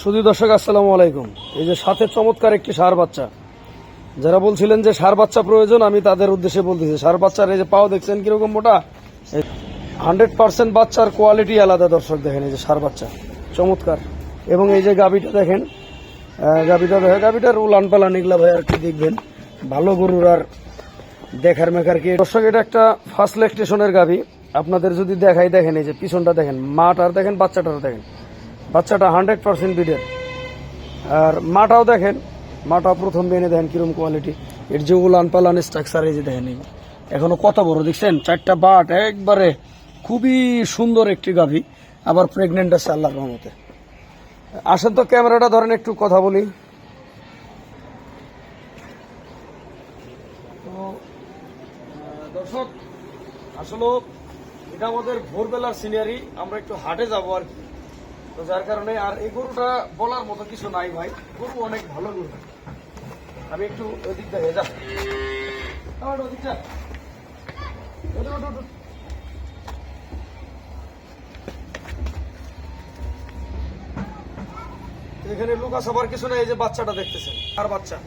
সুদী দর্শক, আসসালামু আলাইকুম। এই যে সাথে চমৎকার একটি সার বাচ্চা। যারা বলছিলেন যে সার বাচ্চা প্রয়োজন, আমি তাদের উদ্দেশ্যে বলতেছি, সার বাচ্চার এই যে পাও দেখছেন কীরকম মোটা? হান্ড্রেড পার্সেন্ট বাচ্চার কোয়ালিটি আলাদা, দর্শক দেখেন, এই যে সার বাচ্চা, চমৎকার। এবং এই যে গাবিটা দেখেন গাবিটা দেখেন গাবিটার উলান পালান এগুলা ভাই আর কি দেখবেন, ভালো গরুর আর দেখার মেকার কি। দর্শক, এটা একটা ফার্স্ট লেগ লেকটেশনের গাবি আপনাদের যদি দেখাই, দেখেন, এই যে পিছনটা দেখেন মাটার দেখেন, বাচ্চাটার দেখেন। বাচ্চাটা হান্ড্রেড পার্সেন্ট বিডের আর মাটাও দেখেন, মাটা প্রথম বেনে দেখেন কিরম কোয়ালিটি এর যে উলান পালান স্ট্রাকচার এই যে দেখেন। এখনও কত বড়, দেখছেন? চারটা বাট, একবারে খুবই সুন্দর একটি গাভী, আবার প্রেগনেন্ট আছে আল্লাহর রহমতে। আসেন তো ক্যামেরাটা ধরেন, একটু কথা বলি। তো দর্শক, আসলে এটা আমাদের ভোরবেলার সিনারি আমরা একটু হাটে যাব আর কি। তো যার কারণে আর এই গরুটা বলার মতো কিছু নাই ভাই। গরু অনেক ভালো গরু। আমি একটু ওদিকটা ওদিক, ওদিক, ওদিক। এখানে লুকা সবার কিছু নাই এই যে বাচ্চাটা দেখতেছেন। আর বাচ্চা?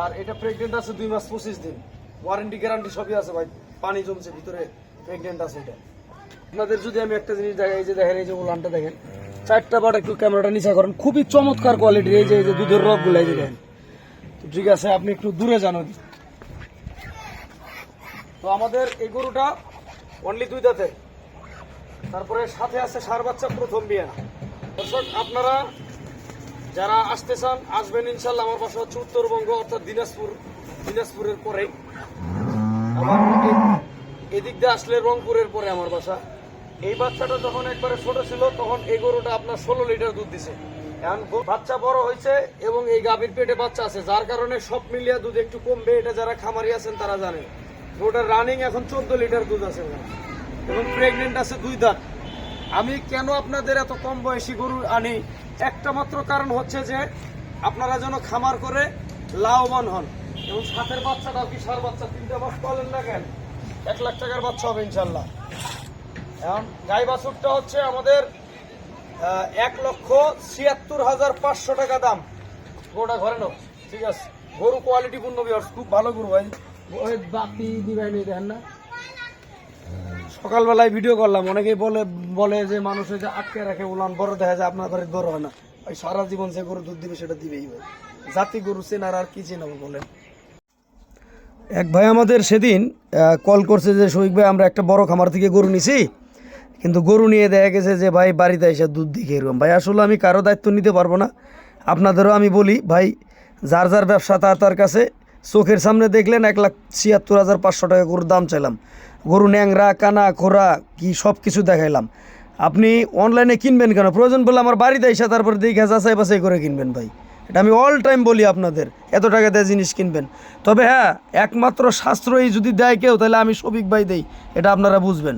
আর এটা প্রেগনেন্ট আছে দুই মাস পঁচিশ দিন। ওয়ারেন্টি গ্যারান্টি সবই আছে ভাই। পানি জমছে ভিতরে প্রেগনেন্ট আছে এটা। আপনাদের যদি আমি একটা জিনিস দেখাই যে দেখেন, এই যে উলানটা দেখেন, চারটা বার একটু ক্যামেরাটা নিচা করেন, খুবই চমৎকার কোয়ালিটির এই যে দুধের রক এই যে দেখেন। তো ঠিক আছে, আপনি একটু দূরে ওদিক। তো আমাদের এই গরুটা অনলি দুই দাঁতে। তারপরে সাথে আছে সার বাচ্চা, প্রথম বিয়া আপনারা যারা আসতে চান, আসবেন ইনশাল্লাহ আমার বাসা হচ্ছে উত্তরবঙ্গ, অর্থাৎ দিনাজপুর, দিনাজপুরের পরেই এদিক দিয়ে আসলে রংপুরের পরে আমার বাসা। এই বাচ্চাটা যখন একবারে ছোট ছিল, তখন এই গরুটা আপনার ষোলো লিটার দুধ দিছে। এখন বাচ্চা বড় হয়েছে এবং এই গাভীর পেটে বাচ্চা আছে, যার কারণে সব মিলিয়ে দুধ একটু কমবে, এটা যারা খামারি আছেন তারা জানেন। গরুটার রানিং এখন চোদ্দ লিটার দুধ আছে এবং প্রেগনেন্ট আছে দুই দাঁত। আমি কেন আপনাদের এত কম বয়সী গরু আনি? একটা মাত্র কারণ হচ্ছে যে, আপনারা যেন খামার করে লাভবান হন। এবং সাথের বাচ্চাটাও কি সার বাচ্চা? তিনটা মাস পালেন না কেন? এক লাখ টাকার বাচ্চা হবে ইনশাল্লাহ। এখন গাই বাছুরটা হচ্ছে আমাদের এক লক্ষ ছিয়াত্তর হাজার পাঁচশো টাকা দাম। গরুটা ঘরে নাও। ঠিক আছে। গরু কোয়ালিটি পূর্ণ বিয়ার্স খুব ভালো গরু ভাই। ওই বাতি দিবেন দেখেন না? সকালবেলায় ভিডিও করলাম। অনেকেই বলে বলে যে মানুষ যে আটকে রাখে উলান বড় দেখা যায় আপনার ঘরে বড় হয় না। ওই সারা জীবন যে গরু দুধ দিবে সেটা দিবেই ভাই। জাতি গরু চেনার আর কি চেনাবো বলেন? এক ভাই আমাদের সেদিন কল করছে যে শৈক ভাই আমরা একটা বড় খামার থেকে গরু নিছি। কিন্তু গরু নিয়ে দেখা গেছে যে, ভাই, বাড়িতে এসে দুধ দিকে এরকম ভাই, আসলে আমি কারও দায়িত্ব নিতে পারব না। আপনাদেরও আমি বলি, ভাই, যার যার ব্যবসা তার তার কাছে। চোখের সামনে দেখলেন এক লাখ ছিয়াত্তর হাজার পাঁচশো টাকা গরুর দাম চাইলাম। গরু ন্যাংরা, কানা, খোরা, কি সব কিছু দেখাইলাম। আপনি অনলাইনে কিনবেন কেন? প্রয়োজন বলে আমার বাড়িতে এসে তারপরে দেখে যাচাই বাছাই করে কিনবেন, ভাই। এটা আমি অল টাইম বলি আপনাদের, এত টাকা দিয়ে জিনিস কিনবেন। তবে হ্যাঁ একমাত্র সাশ্রয়ী যদি দেয় কেউ, তাহলে আমি সবিক ভাই দেই, এটা আপনারা বুঝবেন।